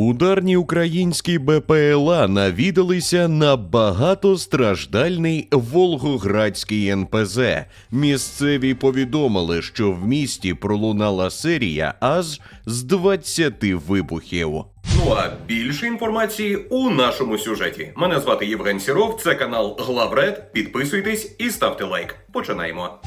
Ударні українські БПЛА навідалися на багатостраждальний Волгоградський НПЗ. Місцеві повідомили, що в місті пролунала серія аж з 20 вибухів. Ну а більше інформації у нашому сюжеті. Мене звати Євген Сіров, це канал Главред. Підписуйтесь і ставте лайк. Починаємо.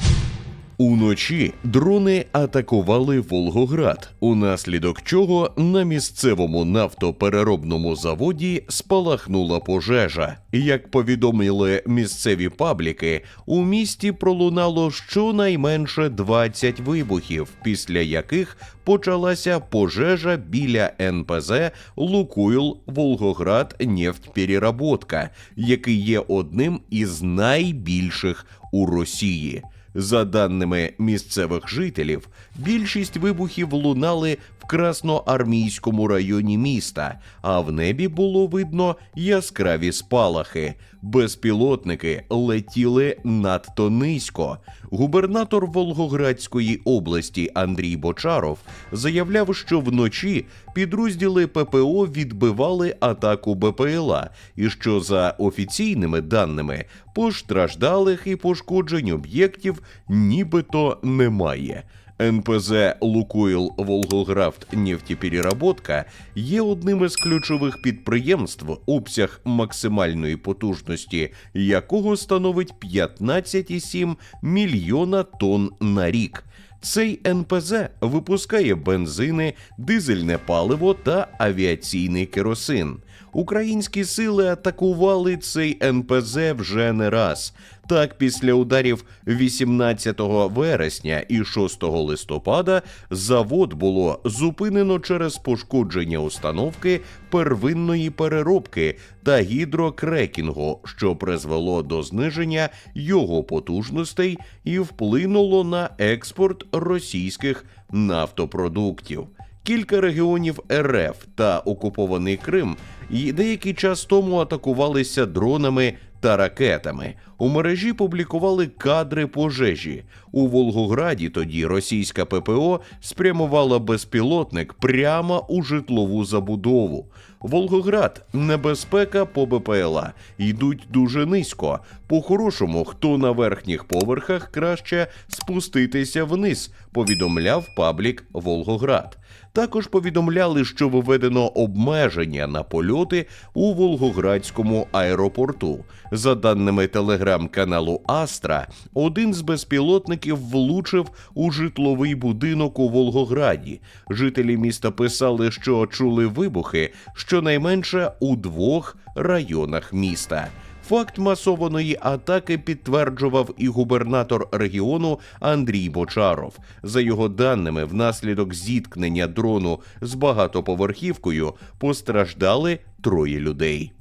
Уночі дрони атакували Волгоград, унаслідок чого на місцевому нафтопереробному заводі спалахнула пожежа. Як повідомили місцеві пабліки, у місті пролунало щонайменше 20 вибухів, після яких почалася пожежа біля НПЗ Лукойл Волгоград нефтьпереработка, який є одним із найбільших у Росії. За даними місцевих жителів, більшість вибухів лунали в красноармійському районі міста, а в небі було видно яскраві спалахи. Безпілотники летіли надто низько. Губернатор Волгоградської області Андрій Бочаров заявляв, що вночі підрозділи ППО відбивали атаку БПЛА, і що за офіційними даними постраждалих і пошкоджень об'єктів нібито немає. НПЗ Лукойл Волгографт нефтепереработка є одним із ключових підприємств, обсяг максимальної потужності якого становить 15,7 мільйона тонн на рік. Цей НПЗ випускає бензини, дизельне паливо та авіаційний керосин. Українські сили атакували цей НПЗ вже не раз. Так, після ударів 18 вересня і 6 листопада завод було зупинено через пошкодження установки первинної переробки та гідрокрекінгу, що призвело до зниження його потужностей і вплинуло на експорт російських нафтопродуктів. Кілька регіонів РФ та окупований Крим і деякий час тому атакувалися дронами та ракетами. У мережі публікували кадри пожежі. У Волгограді тоді російська ППО спрямувала безпілотник прямо у житлову забудову. Волгоград, небезпека по БПЛА йдуть дуже низько. По-хорошому, хто на верхніх поверхах краще спуститися вниз, повідомляв паблік Волгоград. Також повідомляли, що виведено обмеження на польоти у Волгоградському аеропорту. За даними телеграм-каналу Астра, один з безпілотників влучив у житловий будинок у Волгограді. Жителі міста писали, що чули вибухи щонайменше у двох районах міста. Факт масованої атаки підтверджував і губернатор регіону Андрій Бочаров. За його даними, внаслідок зіткнення дрону з багатоповерхівкою постраждали троє людей.